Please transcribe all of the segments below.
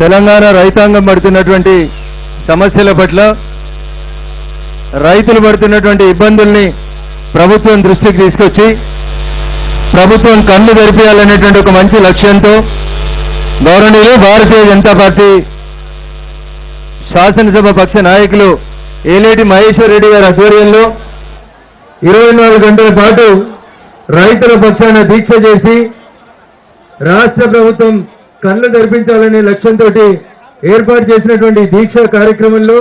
తెలంగాణ రైతాంగం పడుతున్నటువంటి సమస్యల పట్ల రైతులు పడుతున్నటువంటి ఇబ్బందుల్ని ప్రభుత్వం దృష్టికి తీసుకొచ్చి ప్రభుత్వం కన్ను తెరిపించాలనేటువంటి ఒక మంచి లక్ష్యంతో గౌరవనీయులు భారతీయ జనతా పార్టీ శాసనసభ పక్ష నాయకులు ఏలేటి మహేశ్వర్ రెడ్డి గారి ఆధ్వర్యంలో ఇరవై నాలుగు గంటల పాటు రైతుల పక్షాన దీక్ష చేసి రాష్ట్ర ప్రభుత్వం కళ్ళు తెరిపించాలనే లక్ష్యంతో ఏర్పాటు చేసినటువంటి దీక్ష కార్యక్రమంలో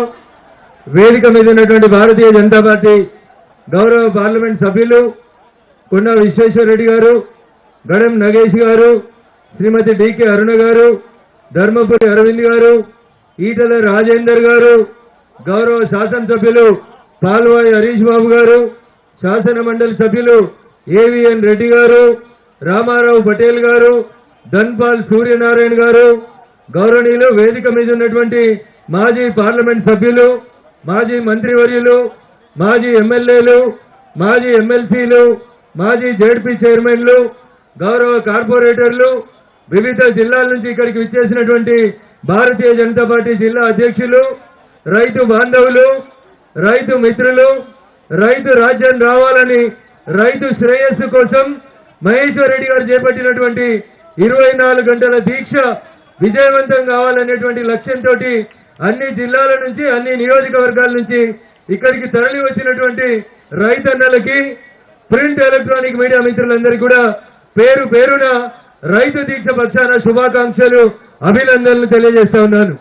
వేదిక మీద ఉన్నటువంటి భారతీయ జనతా పార్టీ గౌరవ పార్లమెంట్ సభ్యులు కొండ విశ్వేశ్వరరెడ్డి గారు గడం నగేష్ గారు శ్రీమతి డికే అరుణ గారు ధర్మపురి అరవింద్ గారు ఈటల రాజేందర్ గారు గౌరవ శాసనసభ్యులు పాల్వాయి హరీష్ బాబు గారు శాసన మండలి సభ్యులు ఏవిఎన్ రెడ్డి గారు రామారావు పటేల్ గారు ధన్పాల్ సూర్యనారాయణ గారు గౌరవనీయులు వేదిక మీద ఉన్నటువంటి మాజీ పార్లమెంట్ సభ్యులు మాజీ మంత్రివర్యులు మాజీ ఎమ్మెల్యేలు మాజీ ఎమ్మెల్సీలు మాజీ జేడ్పీ చైర్మన్లు గౌరవ కార్పొరేటర్లు వివిధ జిల్లాల నుంచి ఇక్కడికి విచ్చేసినటువంటి భారతీయ జనతా పార్టీ జిల్లా అధ్యక్షులు రైతు బాంధవులు రైతు మిత్రులు రైతు రాజ్యం రావాలని రైతు శ్రేయస్సు కోసం మహేశ్వర్ రెడ్డి గారు చేపట్టినటువంటి ఇరవై నాలుగు గంటల దీక్ష విజయవంతం కావాలనేటువంటి లక్ష్యంతో అన్ని జిల్లాల నుంచి అన్ని నియోజకవర్గాల నుంచి ఇక్కడికి తరలి వచ్చినటువంటి రైతన్నలకి ప్రింట్ ఎలక్ట్రానిక్ మీడియా మిత్రులందరికీ కూడా పేరు పేరున రైతు దీక్ష పక్షాన శుభాకాంక్షలు అభినందనలు తెలియజేస్తా ఉన్నాను.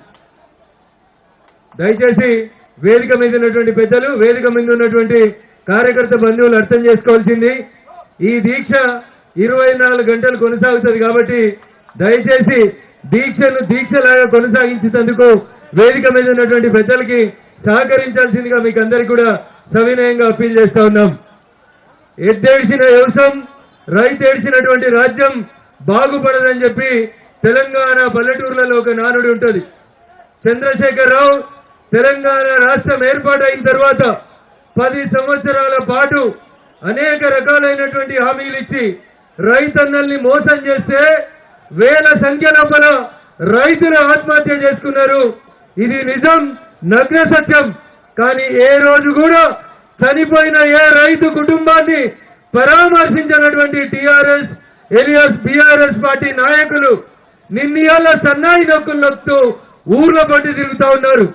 దయచేసి వేదిక మీద ఉన్నటువంటి పెద్దలు వేదిక మీద ఉన్నటువంటి కార్యకర్త బంధువులు అర్థం చేసుకోవాల్సింది ఈ దీక్ష ఇరవై నాలుగు గంటలు కొనసాగుతుంది కాబట్టి దయచేసి దీక్షను దీక్షలాగా కొనసాగించేందుకు వేదిక మీద ఉన్నటువంటి పెద్దలకి సహకరించాల్సిందిగా మీకు అందరికీ కూడా సవినయంగా అప్పీల్ చేస్తా ఉన్నాం. ఎద్దేడ్చిన వ్యవసాయం రైతు ఏడ్చినటువంటి రాజ్యం బాగుపడదని చెప్పి తెలంగాణ పల్లెటూర్లలో ఒక నానుడి ఉంటుంది. చంద్రశేఖరరావు తెలంగాణ రాష్ట్రం ఏర్పాటైన తర్వాత పది సంవత్సరాల పాటు అనేక రకాలైనటువంటి హామీలు ఇచ్చి రైతన్నల్ని మోసం చేస్తే వేల సంఖ్య లోపల రైతులు ఆత్మహత్య చేసుకున్నారు. ఇది నిజం నగ్న సత్యం. కానీ ఏ రోజు కూడా చనిపోయిన ఏ రైతు కుటుంబాన్ని పరామర్శించినటువంటి టిఆర్ఎస్ ఎలియస్ బిఆర్ఎస్ పార్టీ నాయకులు నిన్నయాల సన్నాయి నొక్కులు నొక్కుతూ ఊర్లో పట్టి తిరుగుతా ఉన్నారు.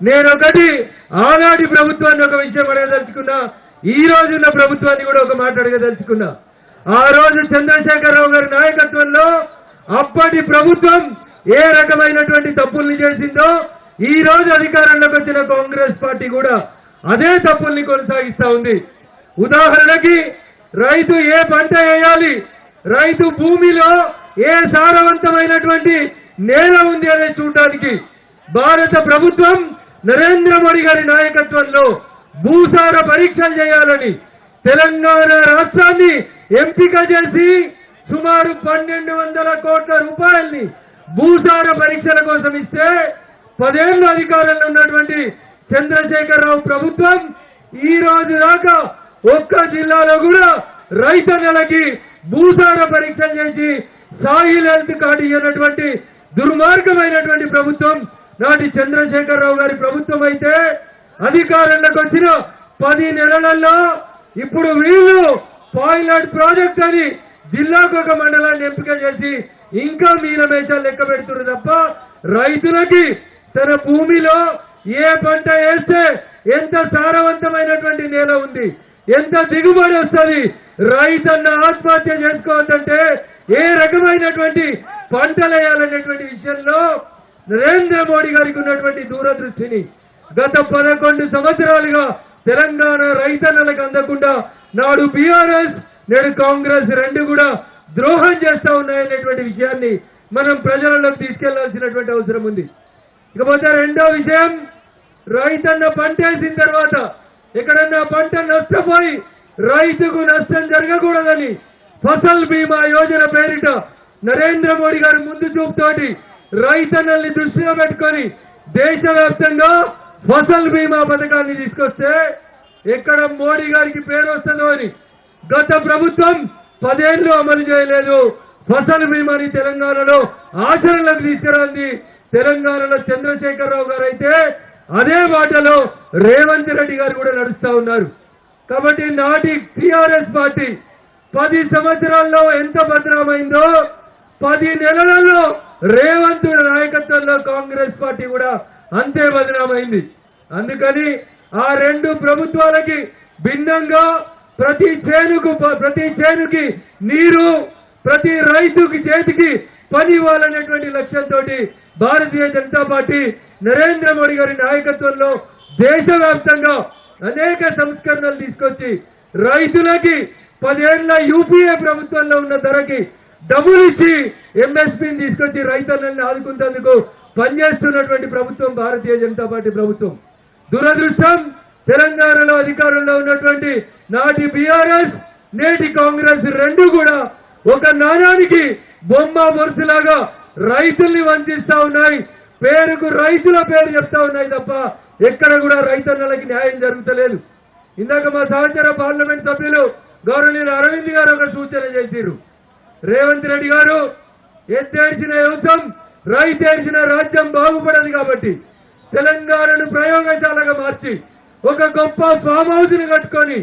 నేను ఒకటి ఆనాటి ప్రభుత్వాన్ని ఒక విషయం అడగదలుచుకున్నా ఈ రోజున్న ప్రభుత్వాన్ని కూడా ఒక మాట అడగదలుచుకున్నా. ఆ రోజు చంద్రశేఖరరావు గారి నాయకత్వంలో అప్పటి ప్రభుత్వం ఏ రకమైనటువంటి తప్పుల్ని చేసిందో ఈ రోజు అధికారంలోకి వచ్చిన కాంగ్రెస్ పార్టీ కూడా అదే తప్పుల్ని కొనసాగిస్తా ఉంది. ఉదాహరణకి రైతు ఏ పంట వేయాలి రైతు భూమిలో ఏ సారవంతమైనటువంటి నేల ఉంది అనేది చూడటానికి భారత ప్రభుత్వం నరేంద్ర మోడీ గారి నాయకత్వంలో భూసార పరీక్షలు చేయాలని తెలంగాణ రాష్ట్రాన్ని ఎంపిక చేసి సుమారు పన్నెండు వందల కోట్ల రూపాయల్ని భూసార పరీక్షల కోసం ఇస్తే పదేళ్ళు అధికారంలో ఉన్నటువంటి చంద్రశేఖరరావు ప్రభుత్వం ఈ రోజు దాకా ఒక్క జిల్లాలో కూడా రైతన్నలకి భూసార పరీక్షలు చేసి సాయిల్ హెల్త్ కార్డు ఇవ్వనటువంటి దుర్మార్గమైనటువంటి ప్రభుత్వం నాటి చంద్రశేఖరరావు గారి ప్రభుత్వం అయితే అధికారంలోకి వచ్చిన పది నెలలలో ఇప్పుడు వీళ్ళు పాయిలాడ్ ప్రాజెక్ట్ అని జిల్లాకు ఒక మండలాన్ని ఎంపిక చేసి ఇంకా మీనమేషాలు లెక్క పెడుతున్నారు తప్ప రైతులకి తన భూమిలో ఏ పంట వేస్తే ఎంత సారవంతమైనటువంటి నేల ఉంది ఎంత దిగుబడి వస్తుంది రైతన్న ఆత్మహత్య చేసుకోవద్దంటే ఏ రకమైనటువంటి పంటలు వేయాలనేటువంటి విషయంలో నరేంద్ర మోడీ గారికి ఉన్నటువంటి దూరదృష్టిని గత పదకొండు సంవత్సరాలుగా తెలంగాణ రైతన్నలకు అందకుండా నాడు బీఆర్ఎస్ నేడు కాంగ్రెస్ రెండు కూడా ద్రోహం చేస్తా ఉన్నాయనేటువంటి విషయాన్ని మనం ప్రజలలోకి తీసుకెళ్ళాల్సినటువంటి అవసరం ఉంది. ఇకపోతే రెండో విషయం రైతన్న పంటేసిన తర్వాత ఎక్కడన్నా పంట నష్టపోయి రైతుకు నష్టం జరగకూడదని ఫసల్ బీమా యోజన పేరిట నరేంద్ర మోడీ గారి ముందు చూపుతోటి రైతన్నల్ని దృష్టిలో పెట్టుకొని దేశవ్యాప్తంగా ఫసల్ బీమా పథకాన్ని తీసుకొస్తే ఎక్కడ మోడీ గారికి పేరు వస్తుందో అని గత ప్రభుత్వం పదేళ్ళు అమలు చేయలేదు. ఫసల్ బీమాని తెలంగాణలో ఆచరణలోకి తీసుకురాంది తెలంగాణలో చంద్రశేఖరరావు గారు అయితే అదే మాటలో రేవంత్ రెడ్డి గారు కూడా నడుస్తా ఉన్నారు. కాబట్టి నాటి టిఆర్ఎస్ పార్టీ పది సంవత్సరాల్లో ఎంత భద్రమైందో పది నెలలలో రేవంత్ నాయకత్వంలో కాంగ్రెస్ పార్టీ కూడా అంతే బదనామైంది అందుకని ఆ రెండు ప్రభుత్వాలకి భిన్నంగా ప్రతి చేనుకు ప్రతి చేనుకి నీరు ప్రతి రైతుకి చేతికి పని ఇవ్వాలనేటువంటి లక్ష్యంతో భారతీయ జనతా పార్టీ నరేంద్ర మోడీ గారి నాయకత్వంలో దేశవ్యాప్తంగా అనేక సంస్కరణలు తీసుకొచ్చి రైతులకి పదేళ్ళ యూపీఏ ప్రభుత్వంలో ఉన్న ధరకి డబ్బులు ఇచ్చి ఎంఎస్పీని తీసుకొచ్చి రైతులను ఆదుకుంటేందుకు పనిచేస్తున్నటువంటి ప్రభుత్వం భారతీయ జనతా పార్టీ ప్రభుత్వం. దురదృష్టం తెలంగాణలో అధికారంలో ఉన్నటువంటి నాటి బీఆర్ఎస్ నేటి కాంగ్రెస్ రెండు కూడా ఒక నాణానికి బొమ్మ బొరుసులాగా రైతుల్ని వంచిస్తా ఉన్నాయి. పేరుకు రైతుల పేరు చెప్తా ఉన్నాయి తప్ప ఎక్కడ కూడా రైతన్నలకి న్యాయం జరుగుతలేదు. ఇందాక మా సహచర పార్లమెంట్ సభ్యులు గౌరవనీయులు అరవింద్ గారు ఒక సూచన చేశారు రేవంత్ రెడ్డి గారు ఎత్తేడ్చిన యువతం రైతేడ్చిన రాజ్యం బాగుపడదు కాబట్టి తెలంగాణను ప్రయోగశాలగా మార్చి ఒక గొప్ప ఫామ్ హౌస్ని కట్టుకొని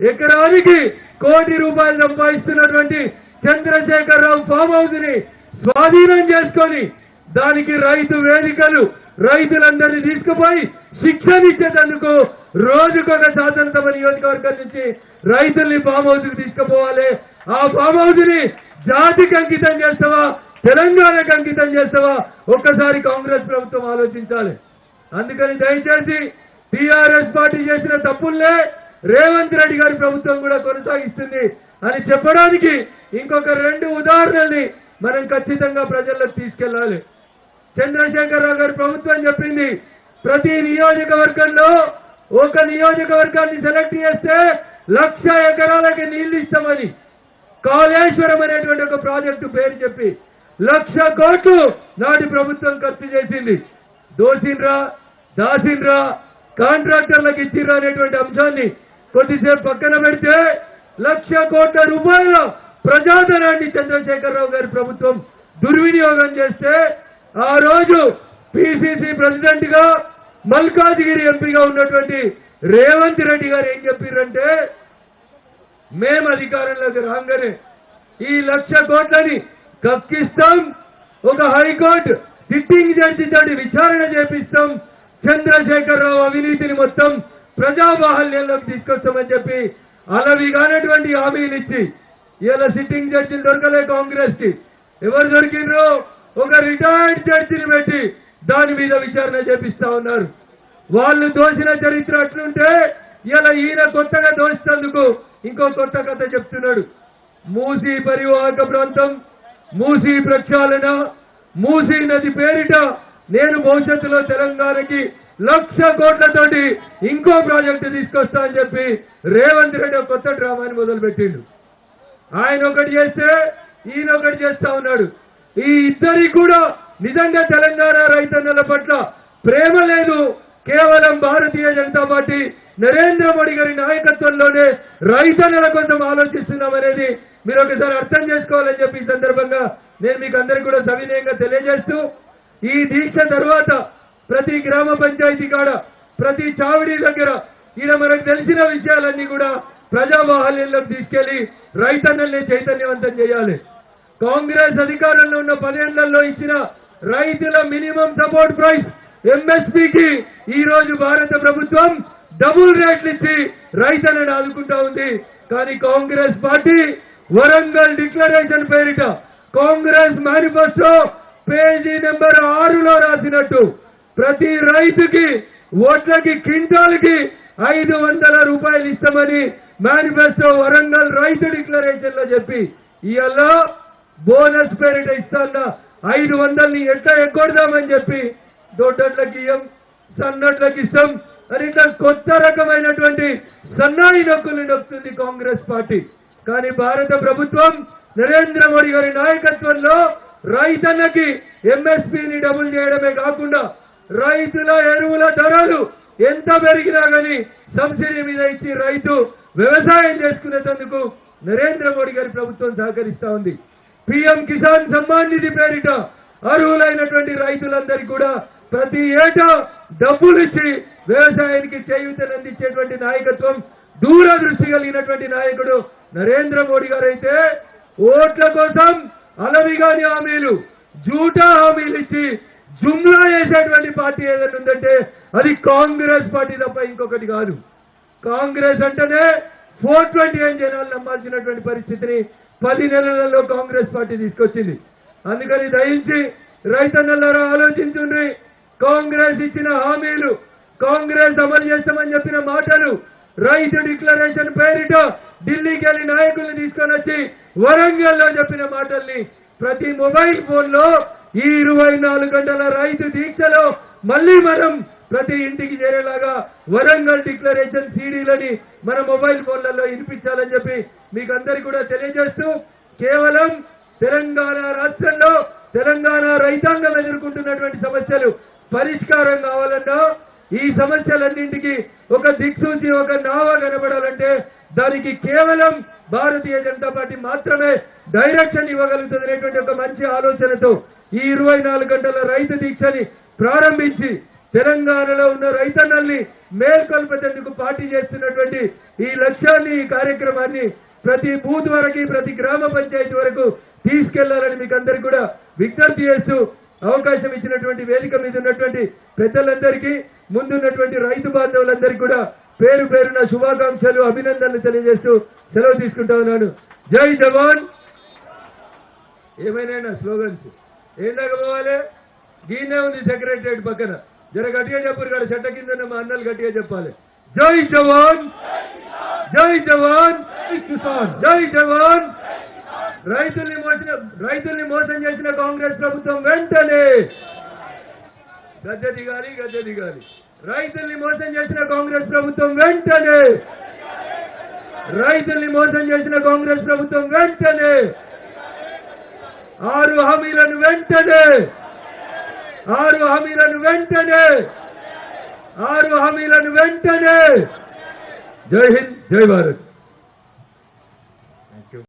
ఎకరానికి కోటి రూపాయలు సంపాదిస్తున్నటువంటి చంద్రశేఖరరావు ఫామ్ హౌస్ని స్వాధీనం చేసుకొని దానికి రైతు వేదికలు రైతులందరినీ తీసుకుపోయి శిక్షణ ఇచ్చేటందుకు రోజుకొక శాసనసభ నియోజకవర్గం నుంచి రైతుల్ని ఫామ్ హౌస్కి తీసుకుపోవాలి. ఆ ఫామ్ హౌస్ని జాతికి అంకితం చేస్తావా? తెలంగాణకు అంకితం చేస్తావా? ఒక్కసారి కాంగ్రెస్ ప్రభుత్వం ఆలోచించాలి. అందుకని దయచేసి టీఆర్ఎస్ పార్టీ చేసిన తప్పుల్నే రేవంత్ రెడ్డి గారి ప్రభుత్వం కూడా కొనసాగిస్తుంది అని చెప్పడానికి ఇంకొక రెండు ఉదాహరణల్ని మనం ఖచ్చితంగా ప్రజల్లోకి తీసుకెళ్ళాలి చంద్రశేఖరరావు గారి ప్రభుత్వం చెప్పింది ప్రతి నియోజకవర్గంలో ఒక నియోజకవర్గాన్ని సెలెక్ట్ చేస్తే లక్ష ఎకరాలకి నీళ్ళు ఇస్తామని కాళేశ్వరం అనేటువంటి ఒక ప్రాజెక్టు పేరు చెప్పి లక్ష కోట్లు నాటి ప్రభుత్వం ఖర్చు చేసింది. దోసిండ్రా దాసిండ్రా కాంట్రాక్టర్లకు ఇచ్చిర్రా అనేటువంటి అంశాన్ని కొద్దిసేపు పక్కన పెడితే లక్ష కోట్ల రూపాయల ప్రజాధనాన్ని చంద్రశేఖరరావు గారి ప్రభుత్వం దుర్వినియోగం చేస్తే ఆ రోజు పిసిసి ప్రెసిడెంట్గా మల్కాజిగిరి ఎంపీగా ఉన్నటువంటి రేవంత్ రెడ్డి గారు ఏం చెప్పారంటే మేము అధికారంలోకి రాగానే ఈ లక్ష కోట్లని కక్కిస్తాం. ఒక హైకోర్టు సిట్టింగ్ జడ్జి తోటి విచారణ చేపిస్తాం. చంద్రశేఖరరావు అవినీతిని మొత్తం ప్రజాబాహల్యంలోకి తీసుకొస్తామని చెప్పి అలవి కానటువంటి హామీలు ఇచ్చి ఇలా సిట్టింగ్ జడ్జిలు దొరకలే కాంగ్రెస్కి ఎవరు దొరికిండ్రు? ఒక రిటైర్డ్ జడ్జిని పెట్టి దాని మీద విచారణ చేపిస్తా ఉన్నారు. వాళ్ళు దోచిన చరిత్ర అట్లుంటే ఇలా ఈయన కొత్తగా దోచినందుకు ఇంకో కొత్త కథ చెప్తున్నాడు. మూసీ పరివాహక ప్రాంతం మూసీ ప్రక్షాళన మూసీ నది పేరిట నేను భవిష్యత్తులో తెలంగాణకి లక్ష కోట్లతోటి ఇంకో ప్రాజెక్టు తీసుకొస్తా అని చెప్పి రేవంత్ రెడ్డి కొత్త డ్రామాని మొదలుపెట్టిండు. ఆయన ఒకటి చేస్తే ఈయన ఒకటి చేస్తా ఉన్నాడు. ఈ ఇద్దరికి కూడా నిజంగా తెలంగాణ రైతన్నల పట్ల ప్రేమ లేదు. కేవలం భారతీయ జనతా పార్టీ నరేంద్ర మోడీ గారి నాయకత్వంలోనే రైతన్నల కోసం ఆలోచిస్తున్నామనేది మీరు ఒకసారి అర్థం చేసుకోవాలని చెప్పి ఈ సందర్భంగా నేను మీకు అందరికీ కూడా సవినయంగా తెలియజేస్తూ ఈ దీక్ష తర్వాత ప్రతి గ్రామ పంచాయతీ కాడ ప్రతి చావిడి దగ్గర ఈయన మనకు తెలిసిన విషయాలన్నీ కూడా ప్రజాబాహల్యంలోకి తీసుకెళ్ళి రైతన్నల్ని చైతన్యవంతం చేయాలి. కాంగ్రెస్ అధికారంలో ఉన్న పదేళ్ళలో ఇచ్చిన రైతుల మినిమం సపోర్ట్ ప్రైస్ ఎంఎస్పీకి ఈ రోజు భారత ప్రభుత్వం డబుల్ రేట్లు ఇచ్చి రైతులను ఆదుకుంటా ఉంది. కానీ కాంగ్రెస్ పార్టీ వరంగల్ డిక్లరేషన్ పేరిట కాంగ్రెస్ మేనిఫెస్టో పేజీ నెంబర్ ఆరులో రాసినట్టు. ప్రతి రైతుకి ఓట్లకి క్వింటాల్కి ఐదు వందల రూపాయలు ఇస్తామని మేనిఫెస్టో వరంగల్ రైతు డిక్లరేషన్లో చెప్పి. ఇవాళ బోనస్ పేరిట ఇస్తాన్న ఐదు వందల్ని ఎట్లా ఎగ్గొడదామని చెప్పి దొడ్డట్లకి ఇయ్యం సన్నట్లకి ఇస్తాం. అని ఇట్లా కొత్త రకమైనటువంటి సన్నాయి నొక్కులు నొక్కుతుంది కాంగ్రెస్ పార్టీ. కానీ భారత ప్రభుత్వం నరేంద్ర మోడీ గారి నాయకత్వంలో రైతన్నకి ఎంఎస్పీని డబుల్ చేయడమే కాకుండా రైతుల ఎరువుల ధరలు ఎంత పెరిగినా కానీ సబ్సిడీ మీద ఇచ్చి రైతు వ్యవసాయం చేసుకునేందుకు నరేంద్ర మోడీ గారి ప్రభుత్వం సహకరిస్తా ఉంది. పిఎం కిసాన్ సమ్మాన్ నిధి పేరిట అర్హులైనటువంటి రైతులందరికీ కూడా ప్రతి ఏటా డబ్బులు ఇచ్చి వ్యవసాయానికి చేయూతనందించేటువంటి నాయకత్వం దూరదృష్టి కలిగినటువంటి నాయకుడు నరేంద్ర మోడీ గారు అయితే ఓట్ల కోసం అలవిగాని హామీలు జూటా హామీలు ఇచ్చి జుమ్లా చేసేటువంటి పార్టీ ఏదైనా ఉందంటే అది కాంగ్రెస్ పార్టీ తప్ప ఇంకొకటి కాదు. కాంగ్రెస్ అంటేనే ఫోర్ ట్వంటీ ఏం జనాలు నమ్మాల్సినటువంటి పరిస్థితిని పది నెలలలో కాంగ్రెస్ పార్టీ తీసుకొచ్చింది. అందుకని దయించి రైతన్నలారా ఆలోచించుండ్రి. కాంగ్రెస్ ఇచ్చిన హామీలు కాంగ్రెస్ అమలు చేస్తామని చెప్పిన మాటలు రైతు డిక్లరేషన్ పేరిట ఢిల్లీకి వెళ్ళి నాయకుల్ని తీసుకొని వచ్చి వరంగల్లో చెప్పిన మాటల్ని ప్రతి మొబైల్ ఫోన్లో ఈ ఇరవై నాలుగు గంటల రైతు దీక్షలో మళ్ళీ మనం ప్రతి ఇంటికి చేరేలాగా వరంగల్ డిక్లరేషన్ సీడీలని మన మొబైల్ ఫోన్లలో వినిపించాలని చెప్పి మీకు అందరికీ కూడా తెలియజేస్తూ కేవలం తెలంగాణ రాష్ట్రంలో తెలంగాణ రైతాంగం ఎదుర్కొంటున్నటువంటి సమస్యలు పరిష్కారం కావాలన్నా ఈ సమస్యలన్నింటికి ఒక దిక్సూచి ఒక నావ కనబడాలంటే దానికి కేవలం భారతీయ జనతా పార్టీ మాత్రమే డైరెక్షన్ ఇవ్వగలుగుతుంది అనేటువంటి ఒక మంచి ఆలోచనతో ఈ ఇరవై నాలుగు గంటల రైతు దీక్షని ప్రారంభించి తెలంగాణలో ఉన్న రైతన్నల్ని మేల్కొల్పేందుకు పార్టీ చేస్తున్నటువంటి ఈ లక్ష్యాన్ని ఈ కార్యక్రమాన్ని ప్రతి బూత్ వరకు ప్రతి గ్రామ పంచాయతీ వరకు తీసుకెళ్ళాలని మీకు అందరికీ కూడా విజ్ఞప్తి చేస్తూ అవకాశం ఇచ్చినటువంటి వేదిక మీద ఉన్నటువంటి పెద్దలందరికీ ముందున్నటువంటి రైతు బాంధవులందరికీ కూడా పేరు పేరున శుభాకాంక్షలు అభినందనలు తెలియజేస్తూ సెలవు తీసుకుంటా ఉన్నాను. జై జవాన్! ఏమైనా స్లోగన్స్. ఏం దాకా పోవాలి? గీనే ఉంది సెక్రటరేట్ పక్కన. జర గట్టిగా చెప్పారు కాదు చెట్ట కింద మా అన్నలు గట్టిగా చెప్పాలి. జై జవాన్! జై జవాన్! జై జవాన్! రైతుల్ని మోసిన రైతుల్ని మోసం చేసిన కాంగ్రెస్ ప్రభుత్వం వెంటనే గద్దె దిగాలి గద్దె దిగాలి. రైతుల్ని మోసం చేసిన కాంగ్రెస్ ప్రభుత్వం వెంటనే రైతుల్ని మోసం చేసిన కాంగ్రెస్ ప్రభుత్వం వెంటనే ఆరు హామీలను వెంటనే ఆరు హామీలను వెంటనే ఆరు హామీలను వెంటనే. జై హింద్ జై భారత్.